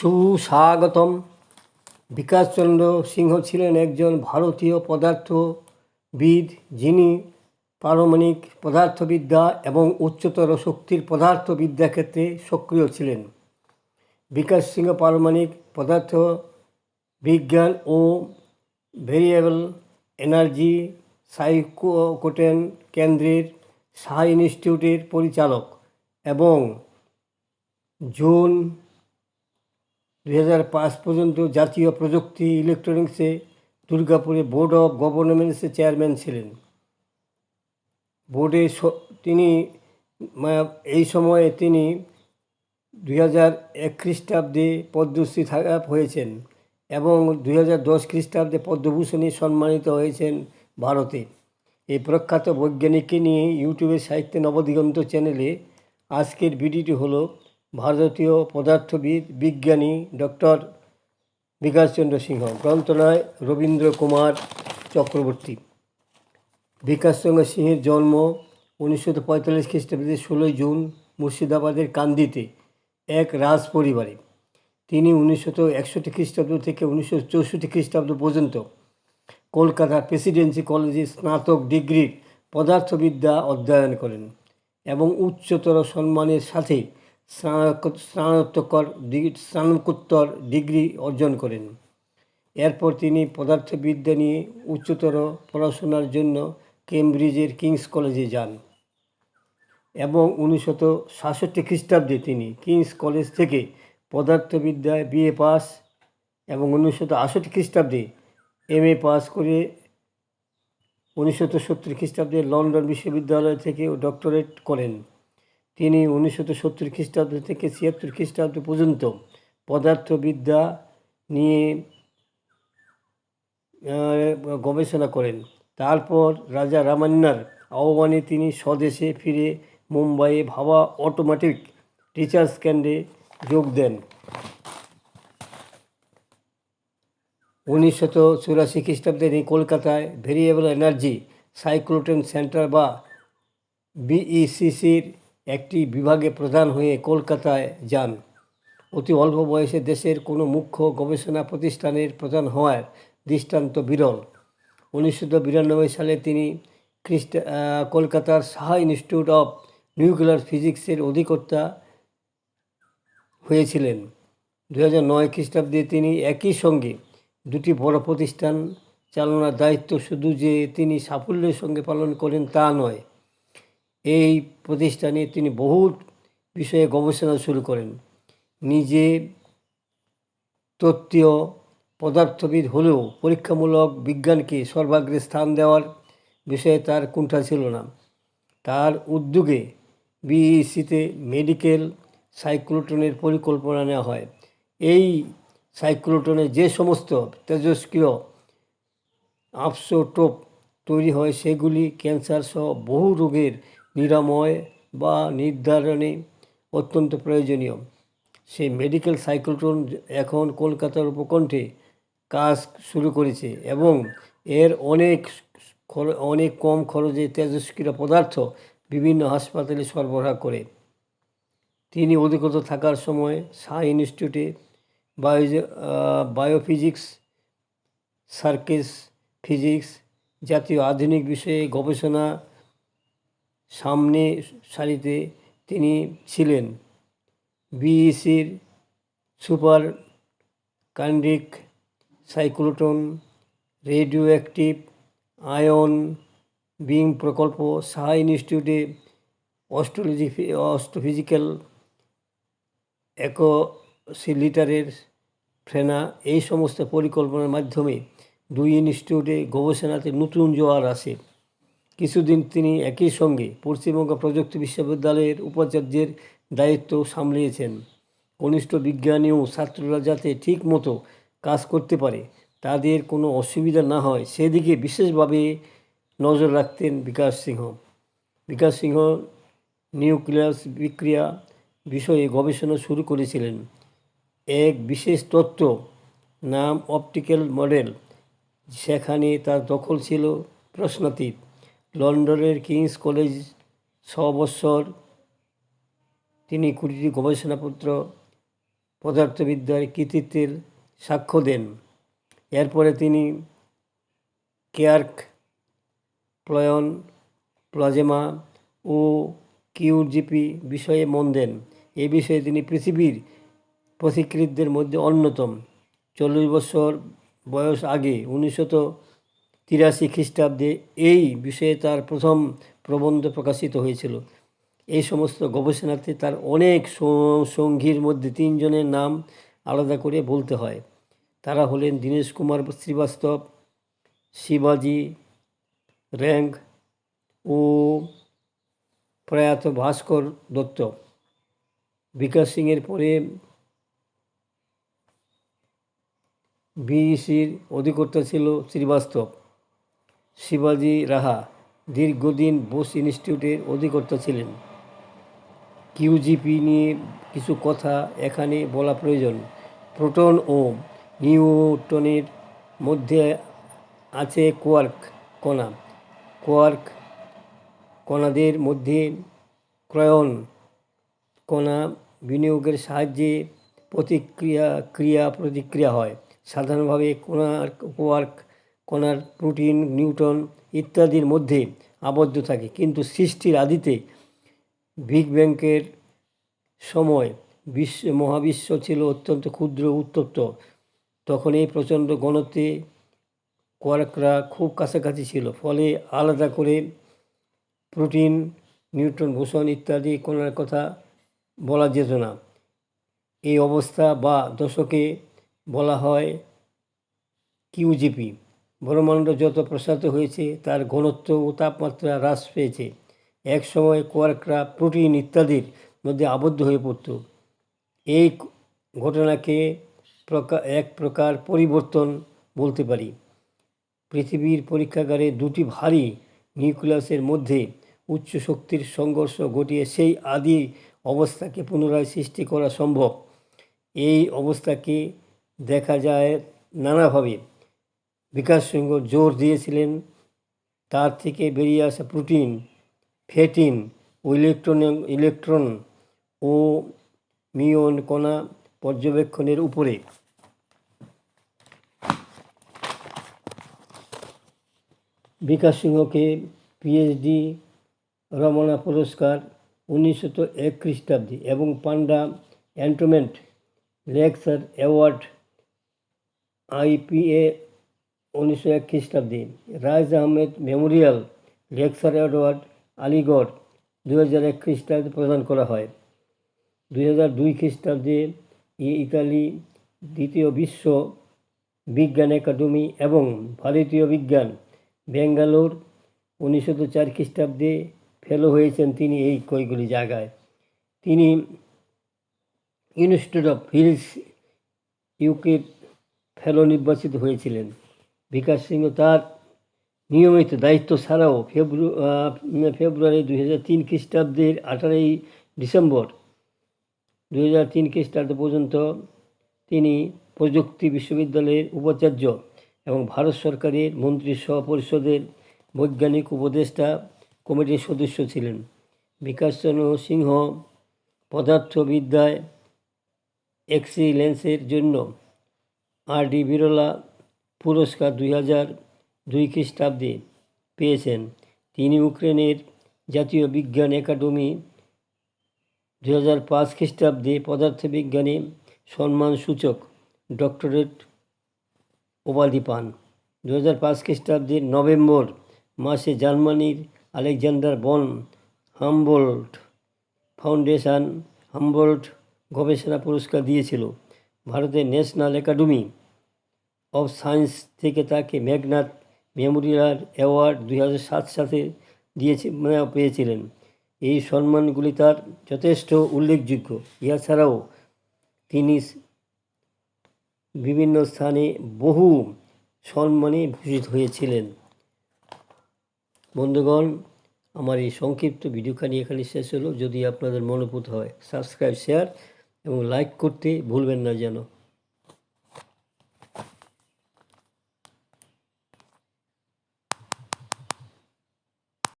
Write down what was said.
সুস্বাগতম। বিকাশচন্দ্র সিংহ ছিলেন একজন ভারতীয় পদার্থবিদ যিনি পারমাণিক পদার্থবিদ্যা এবং উচ্চতর শক্তির পদার্থবিদ্যা ক্ষেত্রে সক্রিয় ছিলেন। বিকাশ সিংহ পারমাণবিক পদার্থ বিজ্ঞান ও ভেরিয়েবল এনার্জি সাইকোটেন কেন্দ্রের শাহ ইনস্টিটিউটের পরিচালক এবং জুন দুই হাজার পাঁচ পর্যন্ত জাতীয় প্রযুক্তি ইলেকট্রনিক্সে দুর্গাপুরে বোর্ড অফ গভর্নমেন্টসের চেয়ারম্যান ছিলেন। বোর্ডে তিনি এই সময়ে তিনি দুই হাজার এক খ্রিস্টাব্দে পদ্মশ্রী থাকা হয়েছেন এবং দুই হাজার দশ খ্রিস্টাব্দে পদ্মভূষণে সম্মানিত হয়েছেন ভারতে। এই প্রখ্যাত বৈজ্ঞানিককে নিয়ে ইউটিউবের সাহিত্যে নবদিগন্ত চ্যানেলে আজকের ভিডিওটি হলো ভারতীয় পদার্থবিদ, বিজ্ঞানী ডক্টর বিকাশচন্দ্র সিংহ গ্রন্থনায় রবীন্দ্র কুমার চক্রবর্তী। বিকাশচন্দ্র সিংহের জন্ম উনিশশো পঁয়তাল্লিশ খ্রিস্টাব্দে ষোলোই জুন মুর্শিদাবাদের কান্দিতে এক রাজ পরিবারে তিনি উনিশশো একষট্টি খ্রিস্টাব্দ থেকে উনিশশো চৌষট্টি খ্রিস্টাব্দ পর্যন্ত কলকাতা প্রেসিডেন্সি কলেজে স্নাতক ডিগ্রির পদার্থবিদ্যা অধ্যয়ন করেন এবং উচ্চতর সম্মানের সাথে স্নাতকর স্নাতকোত্তর ডিগ্রি অর্জন করেন। এরপর তিনি পদার্থবিদ্যা নিয়ে উচ্চতর পড়াশোনার জন্য কেমব্রিজের কিংস কলেজে যান এবং উনিশশত সাতষট্টি খ্রিস্টাব্দে তিনি কিংস কলেজ থেকে পদার্থবিদ্যায় বিএ পাস এবং উনিশশত আষট্টি খ্রিস্টাব্দে এম এ পাস করে উনিশশত সত্তর খ্রিস্টাব্দে লন্ডন বিশ্ববিদ্যালয় থেকে ডক্টরেট করেন। তিনি উনিশশত সত্তর খ্রিস্টাব্দ থেকে ছিয়াত্তর খ্রিস্টাব্দ পর্যন্ত পদার্থবিদ্যা নিয়ে গবেষণা করেন। তারপর রাজা রামান্নার আহ্বানে তিনি স্বদেশে ফিরে মুম্বাইয়ে ভাবা অটোমেটিক টিচার্স ক্যান্ডে যোগ দেন। উনিশশত চুরাশি খ্রিস্টাব্দে তিনি কলকাতায় ভেরিয়েবল এনার্জি সাইক্লোটন সেন্টার বা বিইসিসির একটি বিভাগে প্রধান হয়ে কলকাতায় যান। অতি অল্প বয়সে দেশের কোনো মুখ্য গবেষণা প্রতিষ্ঠানের প্রধান হওয়ার দৃষ্টান্ত বিরল। উনিশশো বিরানব্বই সালে তিনি খ্রিস্ট কলকাতার সাহা ইনস্টিটিউট অফ নিউক্লিয়ার ফিজিক্সের অধিকর্তা হয়েছিলেন। দু হাজার নয় খ্রিস্টাব্দে তিনি একই সঙ্গে দুটি বড় প্রতিষ্ঠান চালানোর দায়িত্ব শুধু যে তিনি সাফল্যের সঙ্গে পালন করেন তা নয় এই প্রতিষ্ঠানে তিনি বহু বিষয়ে গবেষণা শুরু করেন। নিজে তত্ত্বীয় পদার্থবিদ হলেও পরীক্ষামূলক বিজ্ঞানকে সর্বাগ্রে স্থান দেওয়ার বিষয়ে তার কুণ্ঠা ছিল না। তার উদ্যোগে বিইসিতে মেডিকেল সাইক্লোটনের পরিকল্পনা নেওয়া হয়। এই সাইক্লোটনে যে সমস্ত তেজস্ক্রিয় আপসোটোপ তৈরি হয়, সেগুলি ক্যান্সার সহ বহু রোগের নিরাময় বা নির্ধারণে অত্যন্ত প্রয়োজনীয়। সেই মেডিকেল সাইক্লোটন এখন কলকাতার উপকণ্ঠে কাজ শুরু করেছে এবং এর অনেক অনেক কম খরচে তেজস্ক্রিয় পদার্থ বিভিন্ন হাসপাতালে সরবরাহ করে। তিনি অধিকত থাকার সময় সাই ইনস্টিটিউটে বায়ো বায়োফিজিক্স সার্কেস ফিজিক্স জাতীয় আধুনিক বিষয়ে গবেষণা সামনে সারিতে তিনি ছিলেন। বিইসির superconducting cyclotron radioactive ion, beam প্রকল্প সাহা ইনস্টিটিউটে অস্ট্রোলজি অস্ট্রোফিজিক্যাল একোসিলিটারের ফ্রেনা এই সমস্ত পরিকল্পনার মাধ্যমে দুই ইনস্টিটিউটে গবেষণাতে নতুন জোয়ার আসে। কিছুদিন তিনি একই সঙ্গে পশ্চিমবঙ্গ প্রযুক্তি বিশ্ববিদ্যালয়ের উপাচার্যের দায়িত্ব সামলিয়েছেন। কনিষ্ঠ বিজ্ঞানী ও ছাত্ররা যাতে ঠিক মতো কাজ করতে পারে, তাদের কোনো অসুবিধা না হয়, সেদিকে বিশেষভাবে নজর রাখতেন বিকাশ সিংহ। বিকাশ সিংহ নিউক্লিয়াস বিক্রিয়া বিষয়ে গবেষণা শুরু করেছিলেন। এক বিশেষ তত্ত্ব নাম অপটিক্যাল মডেল সেখানে তার দখল ছিল প্রশ্নাতীত। লন্ডনের কিংস কলেজ ছ বৎসর তিনি কুড়িটি গবেষণাপত্র, পদার্থবিদ্যার কৃতিত্বের সাক্ষ্য দেন। এরপরে তিনি কেয়ার্ক প্লয়ন, প্লাজেমা ও কিউজিপি বিষয়ে মন দেন। এ বিষয়ে তিনি পৃথিবীর পথিকৃতদের মধ্যে অন্যতম। চল্লিশ বছর বয়স আগে উনিশশত তিরাশি খ্রিস্টাব্দে এই বিষয়ে তার প্রথম প্রবন্ধ প্রকাশিত হয়েছিল। এই সমস্ত গবেষণাতে তার অনেক সঙ্গীর মধ্যে তিনজনের নাম আলাদা করে বলতে হয়। তারা হলেন দীনেশ কুমার শ্রীবাস্তব, শিবাজি, র্যাঙ্ক ও প্রয়াত ভাস্কর দত্ত। বিকাশ সিংয়ের পরে বিইসির অধিকর্তা ছিল শ্রীবাস্তব। শিবাজি রাহা দীর্ঘদিন বোস ইনস্টিটিউটের অধিকর্তা ছিলেন। কিউজিপি নিয়ে কিছু কথা এখানে বলা প্রয়োজন। প্রোটন ও নিউটনের মধ্যে আছে কোয়ার্ক কণা। কোয়ার্ক কণাদের মধ্যে ক্রয়ন কণা বিনিয়োগের সাহায্যে প্রতিক্রিয়া ক্রিয়া প্রতিক্রিয়া হয়। সাধারণভাবে কণার কোয়ার্ক কণার প্রোটিন, নিউটন ইত্যাদির মধ্যে আবদ্ধ থাকে। কিন্তু সৃষ্টির আদিতে বিগ ব্যাংকের সময় বিশ্ব, মহাবিশ্ব ছিল অত্যন্ত ক্ষুদ্র, উত্তপ্ত। তখন এই প্রচণ্ড গণতে কোয়ার্করা খুব কাছাকাছি ছিল। ফলে আলাদা করে প্রোটিন, নিউট্রন ভূষণ ইত্যাদি কণার কথা বলা যেত না। এই অবস্থা বা দশকে বলা হয় কিউজিপি। ব্রহ্মাণ্ড যত প্রসারিত হয়েছে, তার ঘনত্ব ও তাপমাত্রা হ্রাস পেয়েছে। এক সময় কোয়ার্করা প্রোটিন ইত্যাদির মধ্যে আবদ্ধ হয়ে পড়ত। এই ঘটনাকে প্রকা- এক প্রকার পরিবর্তন বলতে পারি। পৃথিবীর পরীক্ষাগারে দুটি ভারী নিউক্লিয়াসের মধ্যে উচ্চ শক্তির সংঘর্ষ ঘটিয়ে সেই আদি অবস্থাকে পুনরায় সৃষ্টি করা সম্ভব। এই অবস্থাকে দেখা যায় নানাভাবে। বিকাশ সিংহ জোর দিয়েছিলেন। তার থেকে বেরিয়ে আসা প্রোটিন, ফ্যাটিন ও ইলেকট্রন ইলেকট্রন ও মিয়ন কণা পর্যবেক্ষণের উপরে। বিকাশ সিংহকে পিএইচডি, রমনা পুরস্কার উনিশশো এক খ্রিস্টাব্দে এবং Panda endowment lecture award, IPA উনিশশো এক খ্রিস্টাব্দে Raj Ahmed memorial lecture award, Aligarh দু হাজার এক খ্রিস্টাব্দে প্রদান করা হয়। দুই হাজার দুই খ্রিস্টাব্দে ই- ইতালি দ্বিতীয় বিশ্ব বিজ্ঞান একাডেমি এবং ভারতীয় বিজ্ঞান ব্যাঙ্গালোর উনিশশো চার খ্রিস্টাব্দে ফেলো হয়েছেন তিনি এই কয়গুলি জায়গায়। তিনি institute of hills UK fellow নির্বাচিত হয়েছিলেন। বিকাশ সিংহ তার নিয়মিত দায়িত্ব ছাড়াও ফেব্রু ফেব্রুয়ারি দুই হাজার তিন খ্রিস্টাব্দের আঠারোই ডিসেম্বর দুই হাজার তিন খ্রিস্টাব্দ পর্যন্ত তিনি প্রযুক্তি বিশ্ববিদ্যালয়ের উপাচার্য এবং ভারত সরকারের মন্ত্রিসভা পরিষদের বৈজ্ঞানিক উপদেষ্টা কমিটির সদস্য ছিলেন। বিকাশচন্দ্র সিংহ পদার্থবিদ্যায় এক্সিলেন্সের জন্য আর ডি বিরলা পুরস্কার দুই হাজার দুই খ্রিস্টাব্দে পেয়েছেন। তিনি ইউক্রেনের জাতীয় বিজ্ঞান একাডেমি দু হাজার পাঁচ খ্রিস্টাব্দে পদার্থবিজ্ঞানে সম্মানসূচক ডক্টরেট উপাধি পান। দু হাজার পাঁচ খ্রিস্টাব্দে নভেম্বর মাসে জার্মানির আলেকজান্ডার বন হামবোল্ট ফাউন্ডেশন হামবোল্ট গবেষণা পুরস্কার দিয়েছিল। ভারতের ন্যাশনাল একাডেমি অফ সায়েন্স থেকে তাকে ম্যাগনাত মেমোরিয়াল অ্যাওয়ার্ড দুই হাজার সাত সালে দিয়েছে মানে পেয়েছিলেন। এই সম্মানগুলি তার যথেষ্ট উল্লেখযোগ্য। ইহা ছাড়াও তিনি বিভিন্ন স্থানে বহু সম্মানে ভূষিত হয়েছিলেন। বন্ধুগণ, আমার এই সংক্ষিপ্ত ভিডিওখানি এখানে শেষ হলো। যদি আপনাদের মনোপুত হয় সাবস্ক্রাইব শেয়ার এবং লাইক করতে ভুলবেন না যেন।